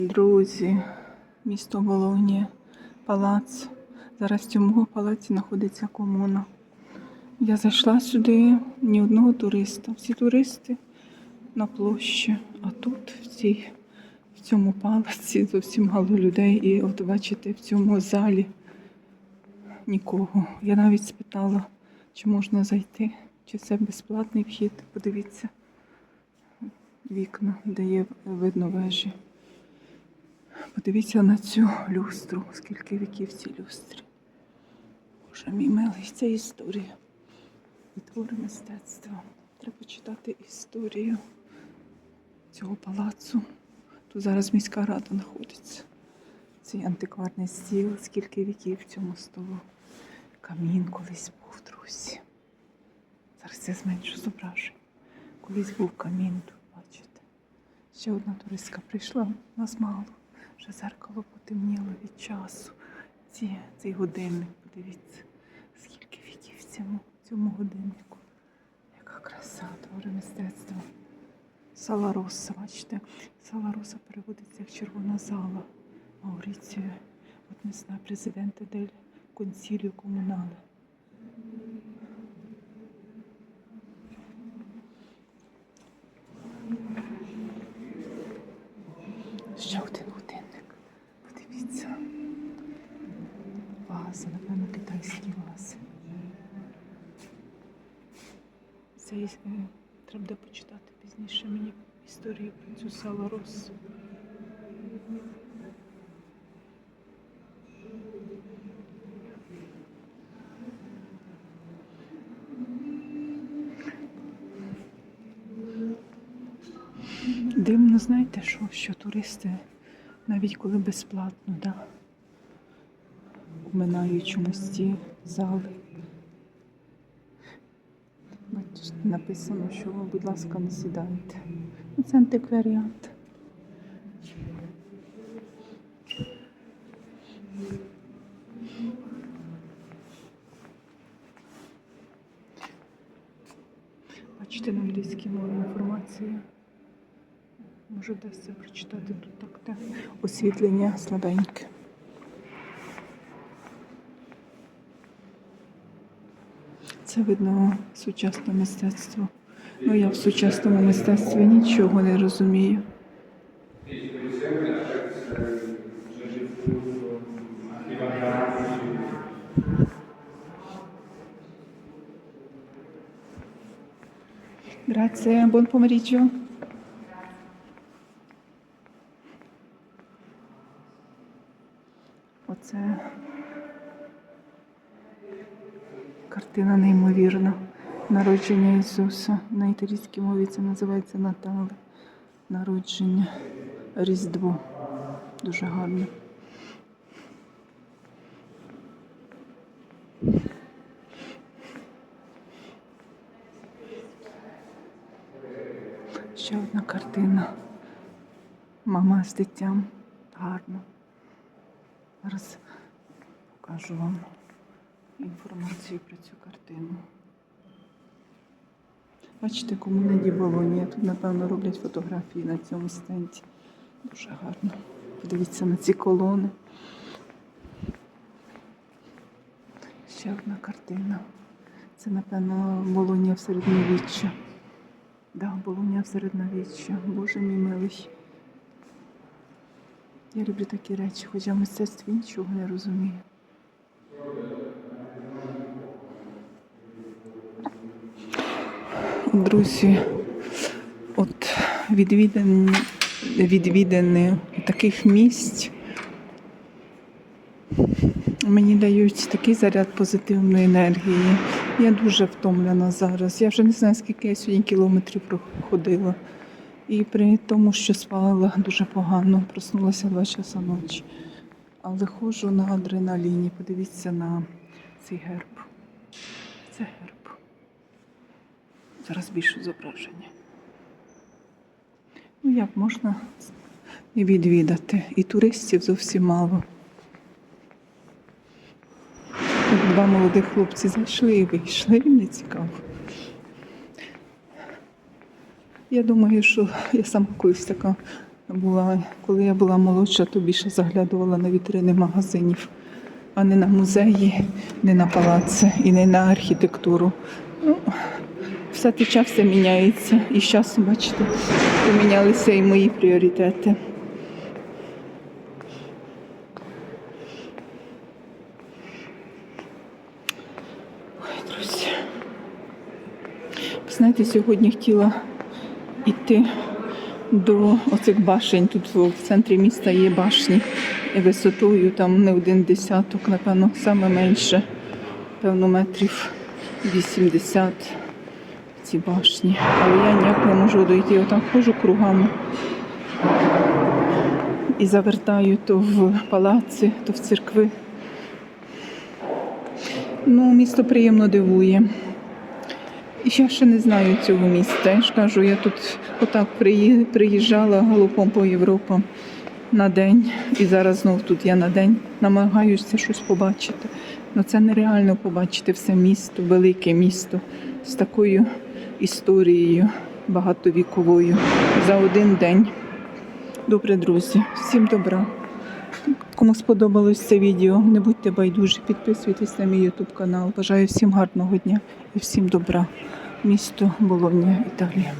Друзі, місто Болонія, палац. Зараз в цьому палаці знаходиться комуна. Я зайшла сюди ні одного туриста. Всі туристи на площі, а тут в, цій, в цьому палаці зовсім мало людей. І от бачите, в цьому залі нікого. Я навіть спитала, чи можна зайти, чи це безплатний вхід. Подивіться вікна, де є видно вежі. Подивіться на цю люстру, скільки віків цій люстрі. Боже мій милий, це історія. І твори мистецтва. Треба читати історію цього палацу. Тут зараз міська рада знаходиться. Цей антикварний стіл, скільки віків цьому столу. Камін колись був, друзі. Зараз я зменшу зображення. Колись був камін тут, бачите. Ще одна туристка прийшла, нас мало. Вже зеркало потемніло від часу. Ці, цей годинник, подивіться, скільки віків в цьому, цьому годиннику. Яка краса, твори мистецтва. Сала Росса, бачите, сала Росса переводиться як червона зала Мауріціо. От не знаю, президенте дель консілію комунале. Ще один годинник. Подивіться. Вази, напевно, китайські вази. Це треба буде почитати пізніше мені історію про цю Рос. Дивно, знаєте, що, що туристи, навіть коли безплатно, да, обминають чомусь ці зали. Бачите, написано, що, будь ласка, не сідайте. Ну, Це антикваріат. Бачите, на англійській мові інформація. Може вдасться прочитати тут так те освітлення слабеньке. Це видно сучасне мистецтво. Ну я в сучасному мистецтві нічого не розумію. Grazie, buon pomeriggio. Оце картина неймовірна. Народження Ісуса. На італійській мові це називається Натале. Народження. Різдво. Дуже гарно. Ще одна картина. Мама з дитям. Гарно. Зараз покажу вам інформацію про цю картину. Бачите, комуна Ді Болонія. Тут, напевно, роблять фотографії на цьому стенді. Дуже гарно. Подивіться на ці колони. Ще одна картина. Це, напевно, Болонія в середньовіччя. Да, Болонія в середньовіччя. Боже мій милий. Я люблю такі речі, хоча в мистецтві нічого не розумію. Друзі, от відвідин, відвідини таких місць мені дають такий заряд позитивної енергії. Я дуже втомлена зараз. Я вже не знаю, скільки я сьогодні кілометрів проходила. І при тому, що спала дуже погано, проснулася два часа ночі. Але ходжу на адреналіні. Подивіться на цей герб. Це герб. Зараз більше зображення. Ну як можна і відвідати? І туристів зовсім мало. Тут два молодих хлопці зайшли і вийшли, їм не цікаво. Я думаю, що я сама колись така була, коли я була молодша, то більше заглядувала на вітрини магазинів, а не на музеї, не на палаци і не на архітектуру. Ну, все тече, все міняється. І з часом, бачите, помінялися і мої пріоритети. Ой, друзі. Знаєте, сьогодні хотіла йти до оцих башень. Тут в центрі міста є башні висотою там не один десяток, напевно, саме менше, певно, метрів 80 ці башні. Але я ніяк не можу дойти. Отак ходжу кругами і завертаю то в палаци, то в церкви. Ну, місто приємно дивує. Я ще не знаю цього міста. Я ж кажу, я тут отак приїжджала галопом по Європам на день. І зараз знов тут я на день намагаюся щось побачити. Ну це нереально побачити все місто, велике місто з такою історією багатовіковою за один день. Добре, друзі, всім добра. Кому сподобалось це відео, не будьте байдужі, підписуйтесь на мій YouTube канал. Бажаю всім гарного дня і всім добра. Місто Болонія, Італія.